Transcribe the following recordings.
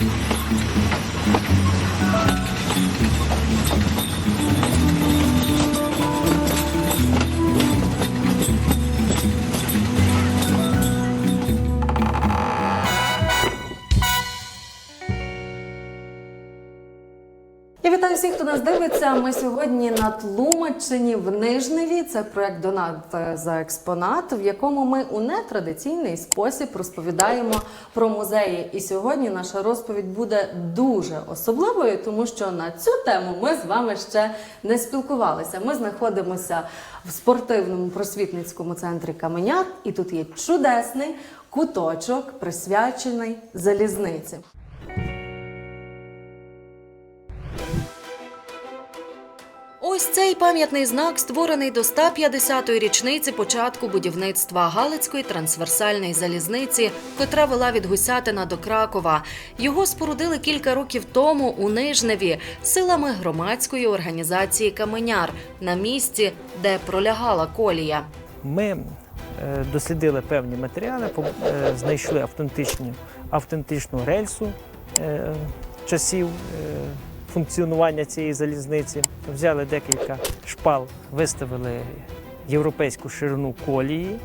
Я нас дивиться. Ми сьогодні на Тлумаччині в Нижневі. Це проект Донат за експонат, в якому ми у нетрадиційний спосіб розповідаємо про музеї. І сьогодні наша розповідь буде дуже особливою, тому що на цю тему ми з вами ще не спілкувалися. Ми знаходимося в спортивному просвітницькому центрі Каменяк, і тут є чудесний куточок, присвячений залізниці. Ось цей пам'ятний знак створений до 150-ї річниці початку будівництва Галицької трансверсальної залізниці, котра вела від Гусятина до Кракова. Його спорудили кілька років тому у Нижневі силами громадської організації Каменяр на місці, де пролягала колія. Ми е, дослідили певні матеріали, е, знайшли автентичні, автентичну рельсу е, часів функціонування цієї залізниці. Взяли декілька шпал, виставили європейську ширину колії,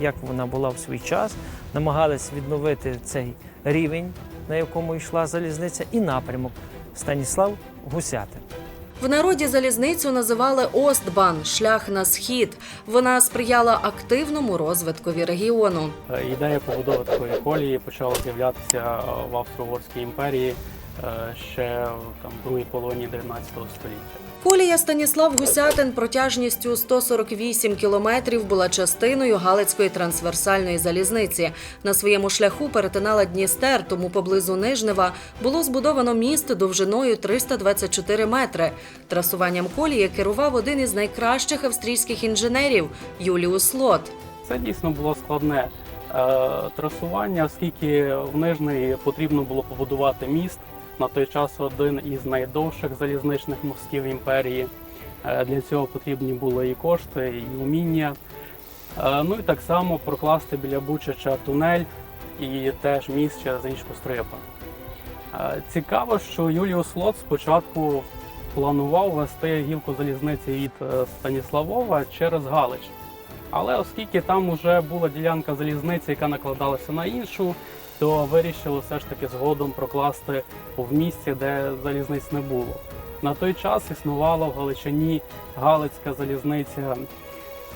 як вона була в свій час, намагались відновити цей рівень, на якому йшла залізниця, і напрямок Станіслав Гусятин. В народі залізницю називали Остбан шлях на схід. Вона сприяла активному розвиткові регіону. Ідея побудови такої колії почала з'являтися е, в Австро-Угорській імперії е, ще в там, другій половині 19 століття. Колія Станіслав Гусятин протяжністю 148 кілометрів була частиною Галицької трансверсальної залізниці. На своєму шляху перетинала Дністер, тому поблизу Нижнева було збудовано міст довжиною 324 метри. Трасуванням колії керував один із найкращих австрійських інженерів Юліус Лот. Це дійсно було складне е, трасування, оскільки в Нижний потрібно було побудувати міст. На той час один із найдовших залізничних мостів імперії. Е, Для цього потрібні були і кошти, і уміння. Е, Ну і так само прокласти біля Бучача тунель і теж міст через річку Стрипа. Е, Цікаво, що Юліус Лот спочатку планував вести гілку залізниці від Станіславова через Галич. Але оскільки там вже була ділянка залізниці, яка накладалася на іншу, то вирішили все ж таки згодом прокласти в місці, де залізниць не було. На той час існувала в Галичині Галицька залізниця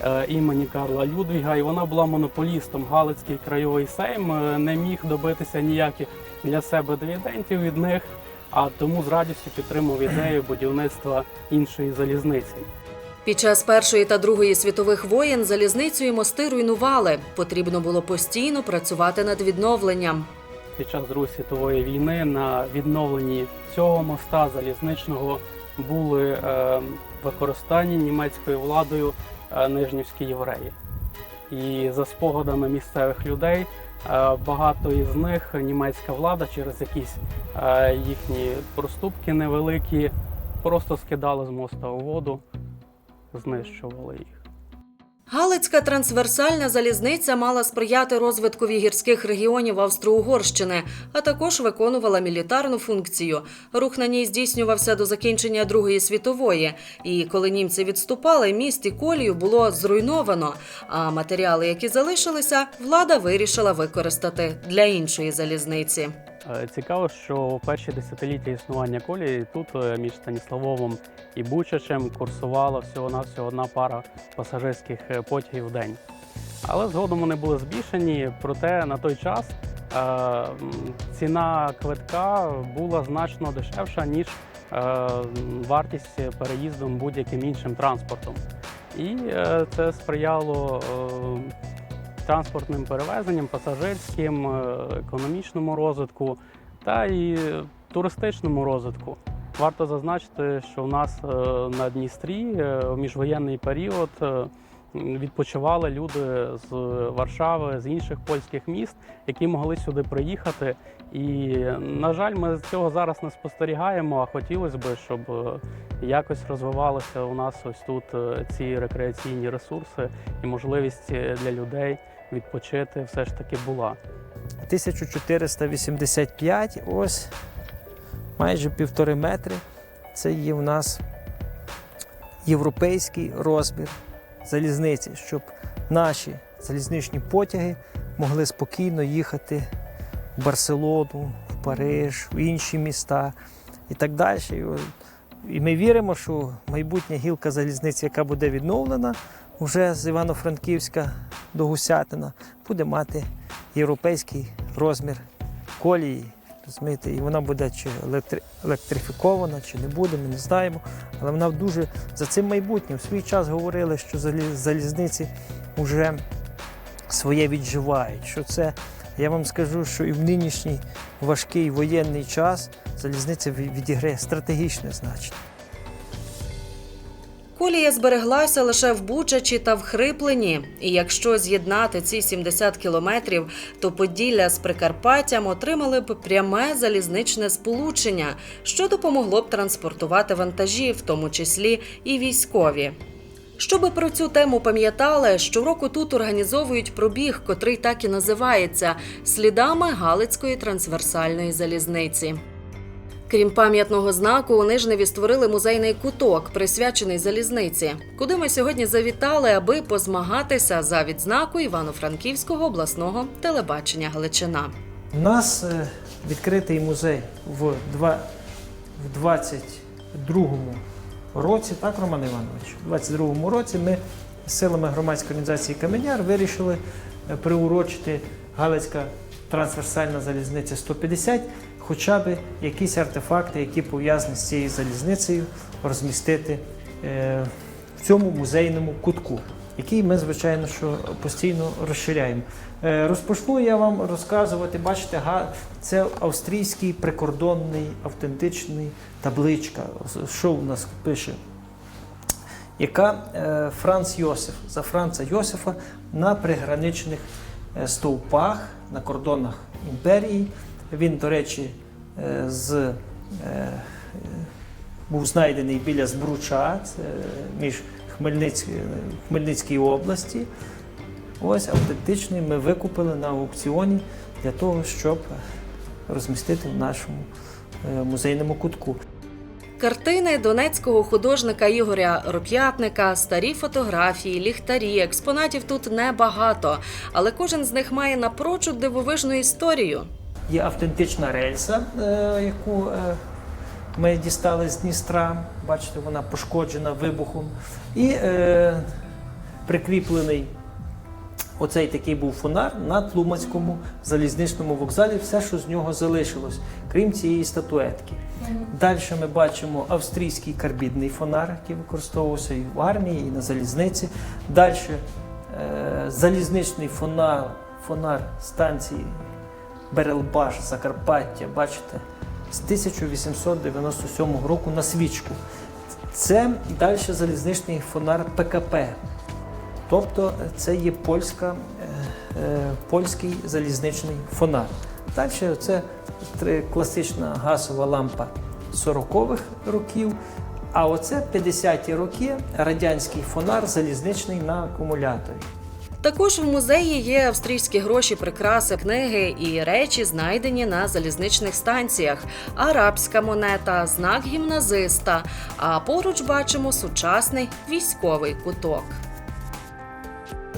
е, імені Карла Людвіга, і вона була монополістом. Галицький краєвий сейм е, не міг добитися ніяких для себе дивідендів від них, а тому з радістю підтримав ідею будівництва іншої залізниці. Під час Першої та Другої світових воєн залізницю і мости руйнували. Потрібно було постійно працювати над відновленням. Під час Другої світової війни на відновленні цього моста залізничного були е, використані німецькою владою е, нижнівські євреї. І за спогадами місцевих людей, е, багато із них німецька влада через якісь е, їхні проступки невеликі просто скидали з моста у воду, знищували їх. Галицька трансверсальна залізниця мала сприяти розвиткові гірських регіонів Австро-Угорщини, а також виконувала мілітарну функцію. Рух на ній здійснювався до закінчення Другої світової. І коли німці відступали, міст і колію було зруйновано. А матеріали, які залишилися, влада вирішила використати для іншої залізниці. Е, Цікаво, що у перші десятиліття існування колії тут е, між Станіславовим і Бучачем курсувала всього-навсього одна пара пасажирських е, потягів в день. Але згодом вони були збільшені, проте на той час ціна квитка була значно дешевша, ніж вартість переїздом будь-яким іншим транспортом. І це сприяло транспортним перевезенням, пасажирським, е, економічному розвитку та і туристичному розвитку. Варто зазначити, що у нас е, на Дністрі е, в міжвоєнний період відпочивали люди з Варшави, з інших польських міст, які могли сюди приїхати. І, на жаль, ми цього зараз не спостерігаємо, а хотілося б, щоб якось розвивалися у нас ось тут ці рекреаційні ресурси і можливість для людей відпочити все ж таки була. 1485, ось майже півтори метри. Це є у нас європейський розмір залізниці, щоб наші залізничні потяги могли спокійно їхати в Барселону, в Париж, в інші міста і так далі. І ми віримо, що майбутня гілка залізниці, яка буде відновлена вже з Івано-Франківська до Гусятина, буде мати європейський розмір колії. Розумієте, і вона буде чи електри- електрифікована, чи не буде, ми не знаємо. Але вона дуже за цим майбутнім. В свій час говорили, що залізниці вже своє відживають. Що це, я вам скажу, що і в нинішній важкий воєнний час залізниця відіграє стратегічне значення. Колія збереглася лише в Бучачі та в Хриплені. І якщо з'єднати ці 70 кілометрів, то Поділля з Прикарпаттям отримали б пряме залізничне сполучення, що допомогло б транспортувати вантажі, в тому числі і військові. Щоби про цю тему пам'ятали, щороку тут організовують пробіг, котрий так і називається слідами Галицької трансверсальної залізниці. Крім пам'ятного знаку, у Нижневі створили музейний куток, присвячений залізниці, куди ми сьогодні завітали, аби позмагатися за відзнаку Івано-Франківського обласного телебачення Галичина. У нас е, відкритий музей в, два, 22-му році, так, Роман Іванович? У 22-му році ми силами громадської організації Каменяр вирішили е, приурочити Галицька трансверсальна залізниця 150, хоча б якісь артефакти, які пов'язані з цією залізницею, розмістити е, в цьому музейному кутку, який ми, звичайно, що постійно розширяємо. Е, Розпочну я вам розказувати. Бачите, це австрійський прикордонний автентичний табличка. Що у нас пише? Яка е, Франц Йосиф за Франца Йосифа на приграничних стовпах на кордонах імперії. Він, до речі, е, з, е, був знайдений біля Збруча, між Хмельницькою Хмельницькій області. Ось автентичний ми викупили на аукціоні для того, щоб розмістити в нашому е, музейному кутку. Картини донецького художника Ігоря Роп'ятника, старі фотографії, ліхтарі, експонатів тут небагато, але кожен з них має напрочуд дивовижну історію. Є автентична рельса, е, яку е, ми дістали з Дністра. Бачите, вона пошкоджена вибухом. І е, прикріплений оцей такий був фонар на Тлумацькому залізничному вокзалі, все, що з нього залишилось, крім цієї статуетки. Далі ми бачимо австрійський карбідний фонар, який використовувався і в армії, і на залізниці. Далі залізничний фонар, фонар станції Берелбаш, Закарпаття, бачите, з 1897 року на свічку. Це далі залізничний фонар ПКП. Тобто це є польська, е, е, польський залізничний фонар. Далі це класична газова лампа 40-х років. А оце 50-ті роки радянський фонар залізничний на акумуляторі. Також в музеї є австрійські гроші, прикраси, книги і речі, знайдені на залізничних станціях, арабська монета, знак гімназиста. А поруч бачимо сучасний військовий куток.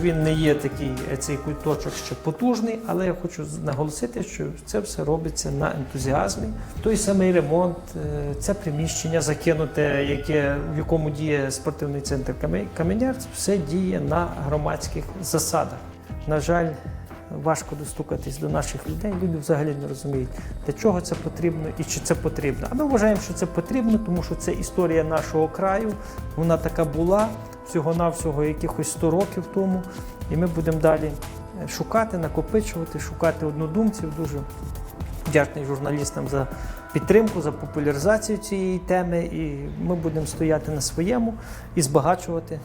Він не є такий е, цей куточок ще потужний, але я хочу наголосити, що це все робиться на ентузіазмі. Той самий ремонт, е, це приміщення закинуте, яке в якому діє спортивний центр Каме- Каменяр, все діє на громадських засадах. На жаль, важко достукатись до наших людей. Люди взагалі не розуміють, для чого це потрібно і чи це потрібно. А ми вважаємо, що це потрібно, тому що це історія нашого краю. Вона така була всього-навсього якихось 100 років тому. І ми будемо далі е, шукати, накопичувати, шукати однодумців. Дуже вдячний журналістам за підтримку, за популяризацію цієї теми. І ми будемо стояти на своєму і збагачувати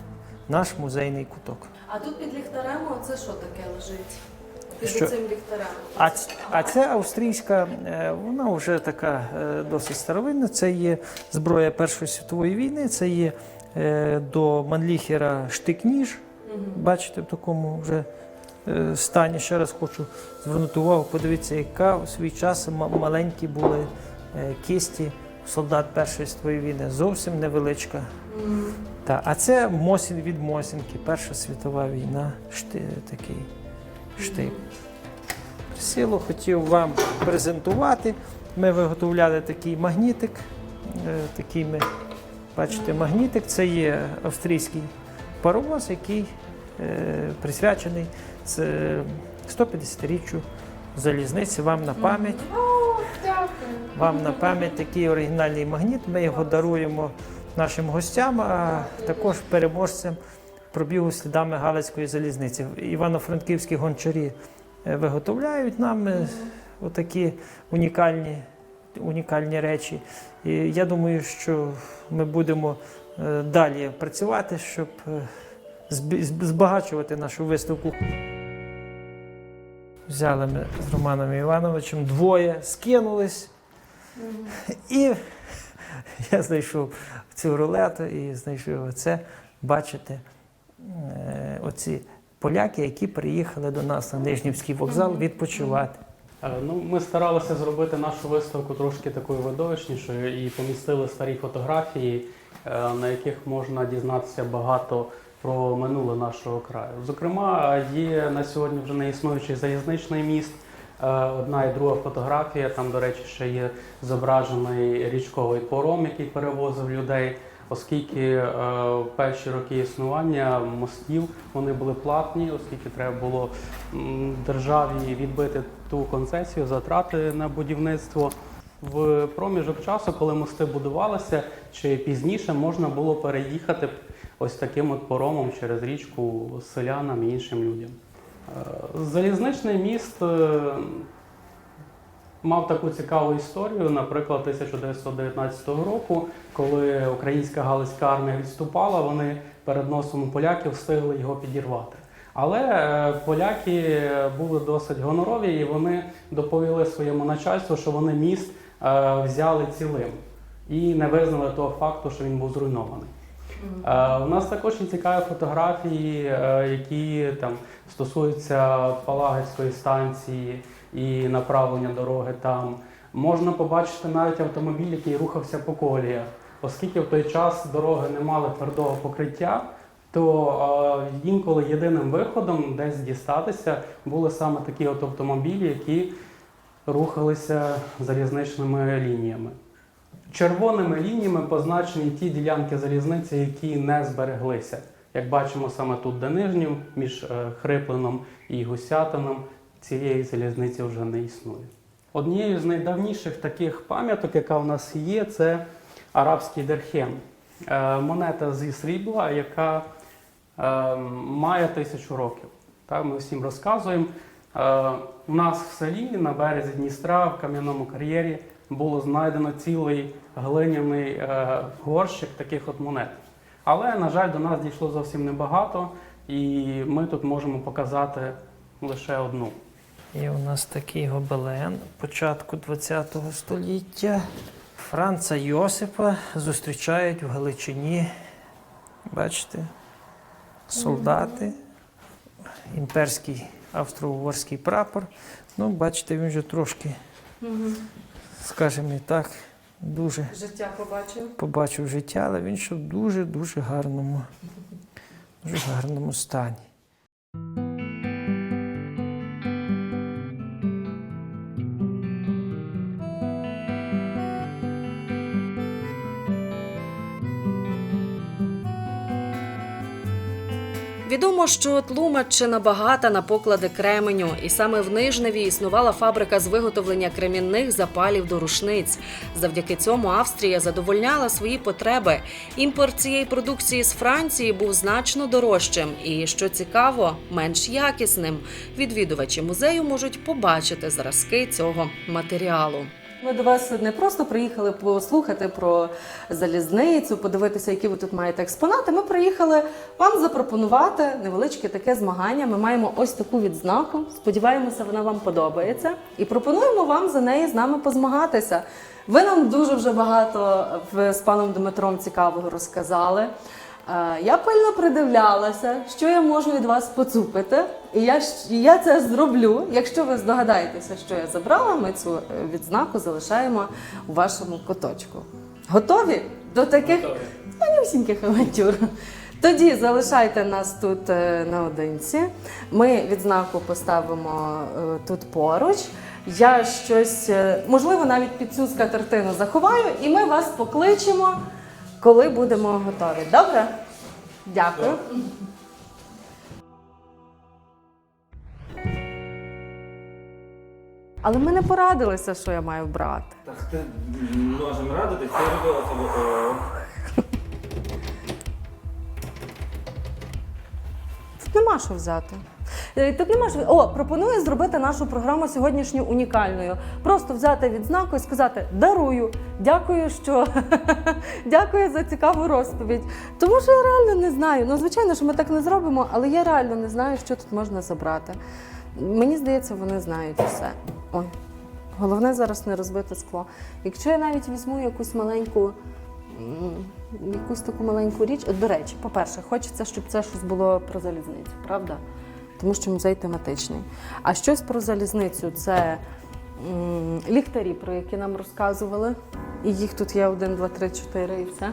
наш музейний куток. А тут під ліхтарем це що таке лежить? Що? цим ліхтарем. А, а це австрійська, е, вона вже така е, досить старовинна. Це є зброя Першої світової війни, це є е, до Манліхера штик-ніж. Бачите, в такому вже стані. Ще раз хочу звернути увагу, подивіться, яка у свій час ма- маленькі були кісті солдат Першої світової війни. Зовсім невеличка. Та, а це Мосін від Мосінки, Перша світова війна, шти, такий штик. Силу хотів вам презентувати. Ми виготовляли такий магнітик. е, Такий ми, бачите, магнітик це є австрійський паровоз, який е, присвячений 150-річчю залізниці. Вам на пам'ять. Вам на пам'ять такий оригінальний магніт. Ми його даруємо нашим гостям, а також переможцям пробігу слідами Галицької залізниці. Івано-Франківські гончарі е, виготовляють нам е, отакі унікальні, унікальні речі. І я думаю, що ми будемо е, далі працювати, щоб збагачувати нашу виставку. Взяли ми з Романом Івановичем двоє, скинулись. І я знайшов цю рулету і знайшов оце. Бачите, оці поляки, які приїхали до нас на Нижнівський вокзал відпочивати. Е, Ну, ми старалися зробити нашу виставку трошки такою видовищнішою і помістили старі фотографії, е, на яких можна дізнатися багато про минуле нашого краю. Зокрема, є на сьогодні вже не існуючий залізничний міст. Е, Одна і друга фотографія. Там, до речі, ще є зображений річковий пором, який перевозив людей. Оскільки е, в перші роки існування мостів вони були платні, оскільки треба було державі відбити ту концесію, затрати на будівництво. В проміжок часу, коли мости будувалися, чи пізніше можна було переїхати ось таким от поромом через річку селянам і іншим людям. Е, Залізничний міст е, мав таку цікаву історію, наприклад, 1919 року, коли українська галицька армія відступала, вони перед носом поляків встигли його підірвати. Але е, поляки були досить гонорові і вони доповіли своєму начальству, що вони міст е, взяли цілим і не визнали того факту, що він був зруйнований. Е, У нас також є цікаві фотографії, які там стосуються Палагицької станції і направлення дороги там. Можна побачити навіть автомобіль, який рухався по коліях. Оскільки в той час дороги не мали твердого покриття, то е, інколи єдиним виходом десь дістатися були саме такі от автомобілі, які рухалися залізничними лініями. Червоними лініями позначені ті ділянки залізниці, які не збереглися. Як бачимо саме тут де Нижнів, між е, Хриплином і Гусятином, цієї залізниці вже не існує. Однією з найдавніших таких пам'яток, яка в нас є, це арабський дерхем. Е, Монета зі срібла, яка е, має тисячу років. Так, ми всім розказуємо. Е, У нас в селі на березі Дністра в кам'яному кар'єрі було знайдено цілий глиняний горщик таких от монет. Але, на жаль, до нас дійшло зовсім небагато, і ми тут можемо показати лише одну. Є у нас такий гобелен початку ХХ століття. Франца Йосипа зустрічають в Галичині. Бачите, солдати, імперський австро-угорський прапор. Ну, бачите, він вже трошки, скажімо так, дуже Життя побачив. побачив життя, але він ще в дуже-дуже гарному, дуже гарному стані. Відомо, що Тлумаччина багата на поклади кременю, і саме в Нижневі існувала фабрика з виготовлення кремінних запалів до рушниць. Завдяки цьому Австрія задовольняла свої потреби. Імпорт цієї продукції з Франції був значно дорожчим і, що цікаво, менш якісним. Відвідувачі музею можуть побачити зразки цього матеріалу. Ми до вас не просто приїхали послухати про залізницю, подивитися, які ви тут маєте експонати. Ми приїхали вам запропонувати невеличке таке змагання. Ми маємо ось таку відзнаку. Сподіваємося, вона вам подобається. І пропонуємо вам за неї з нами позмагатися. Ви нам дуже вже багато з паном Дмитром цікавого розказали. Е, Я пильно придивлялася, що я можу від вас поцупити, і я, я це зроблю. Якщо ви здогадаєтеся, що я забрала, ми цю е, відзнаку залишаємо у вашому куточку. Готові до таких манюсіньких авантюр? Тоді залишайте нас тут е, наодинці. Ми відзнаку поставимо тут поруч. Я щось, можливо, навіть під цю скатертину заховаю, і ми вас покличемо, коли будемо готові. Добре? Дякую. Але ми не порадилися, що я маю брати. Так ти можемо радити, це робила тебе. Тут нема що взяти. Е, Тут нема що. О, пропоную зробити нашу програму сьогоднішню унікальною. Просто взяти відзнаку і сказати дарую, дякую, що дякую за цікаву розповідь. Тому що я реально не знаю. Ну, звичайно, що ми так не зробимо, але я реально не знаю, що тут можна забрати. Мені здається, вони знають все. Ой, головне зараз не розбити скло. Якщо я навіть візьму якусь маленьку. Якусь таку маленьку річ. От, до речі, по-перше, хочеться, щоб це щось було про залізницю, правда? Тому що музей тематичний. А щось про залізницю це м, ліхтарі, про які нам розказували. І їх тут є один, два, три, чотири і все.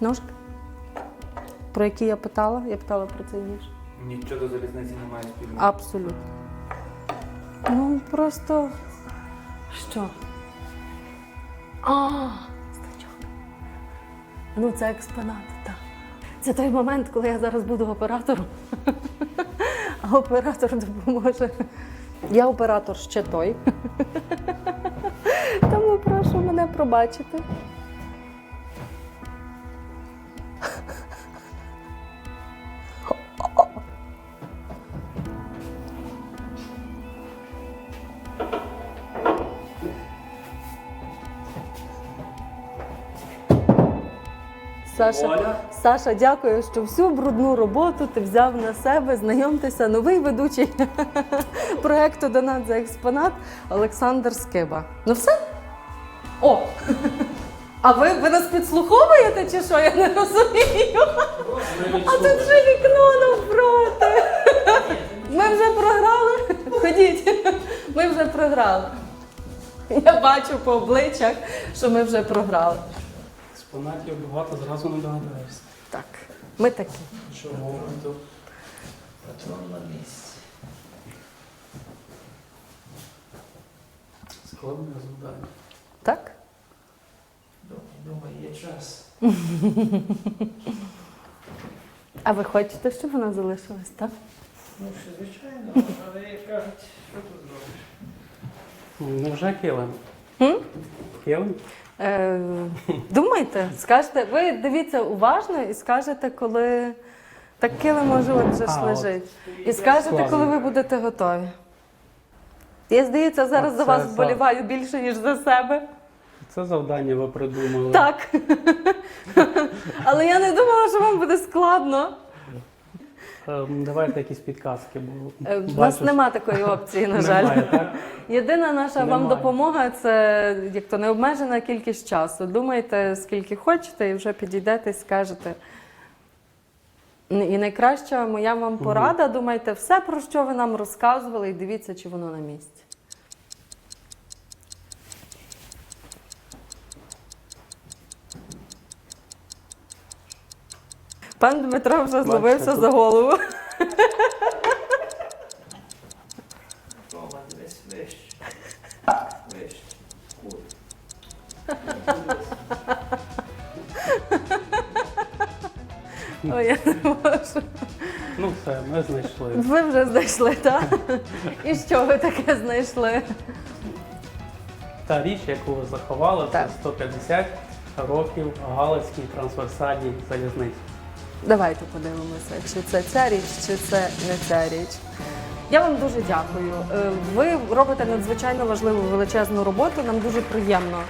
Ножки? Про які я питала? Я питала про цей ніж. Нічого до залізниці немає спільного. Абсолютно. Ну, просто. Що? А, значок. Ну, це експонат. Це той момент, коли я зараз буду оператором. А оператор допоможе. Я оператор ще той. Тому прошу мене пробачити. Саша, Оля? Саша, дякую, що всю брудну роботу ти взяв на себе. Знайомтеся, новий ведучий проекту Донат за експонат Олександр Скиба. Ну все? О! А ви, ви нас підслуховуєте чи що? Я не розумію. А тут же вікно навпроти. Ми вже програли. Ходіть, ми вже програли. Я бачу по обличчях, що ми вже програли. Експонатів багато зразу не догадаєшся. Так, ми такі. Чого ми тут? Патрон на місці. Складне завдання. Так? Думаю, є час. А ви хочете, щоб вона залишилась, так? Ну, що, звичайно, але як кажуть, що тут зробиш? Невже килим? Килим? Е, думайте, скажете, ви дивіться уважно і скажете, коли так килим може от вже ж лежить. І скажете, коли ви будете готові. Я, здається, зараз за вас вболіваю більше, ніж за себе. Це завдання ви придумали. Так. Але я не думала, що вам буде складно. Ем, Давайте якісь підказки, Е, В нас нема такої опції, на жаль. Немає, так? Єдина наша вам допомога це як то необмежена кількість часу. Думайте, скільки хочете, і вже підійдете і скажете. І найкраща моя вам порада, думайте все, про що ви нам розказували, і дивіться, чи воно на місці. Пан Дмитро вже зловився за голову. Десь вище. Вище. Ой, я не можу. Ну все, ми знайшли. Ви вже знайшли, так? І що ви таке знайшли? Та річ, яку ви заховали, це Так. 150 років Галицькій трансверсальній залізниці. Давайте подивимося, чи це ця річ, чи це не ця річ. Я вам дуже дякую. Е, Ви робите надзвичайно важливу величезну роботу. Нам дуже приємно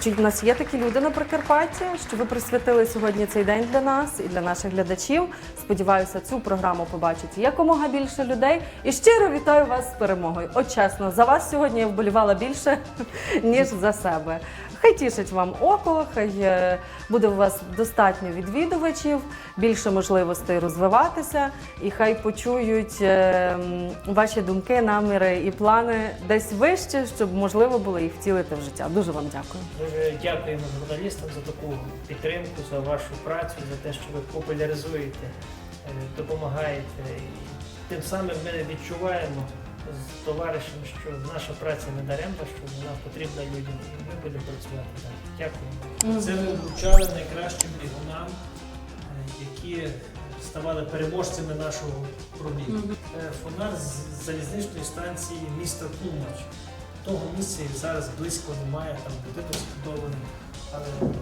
що в нас є такі люди на Прикарпатті, що ви присвятили сьогодні цей день для нас і для наших глядачів. Сподіваюся, цю програму побачить якомога більше людей. І щиро вітаю вас з перемогою. От чесно, за вас сьогодні я вболівала більше, ніж за себе. Хай тішить вам око, хай е, буде у вас достатньо відвідувачів, більше можливостей розвиватися, і хай почують е, ваші думки, наміри і плани десь вище, щоб можливо було їх втілити в життя. Дуже вам дякую. Дуже дякуємо журналістам за таку підтримку, за вашу працю, за те, що ви популяризуєте, е, допомагаєте. І тим самим ми відчуваємо з товаришем, що наша праця не даремна, що вона потрібна людям, і ми будемо працювати далі. Дякую. Це ви вручали найкращим бігунам, е, які ставали переможцями нашого пробігу. Е, Фонар з залізничної станції міста Тлумач. Того місця зараз близько немає, там будинок збудований, але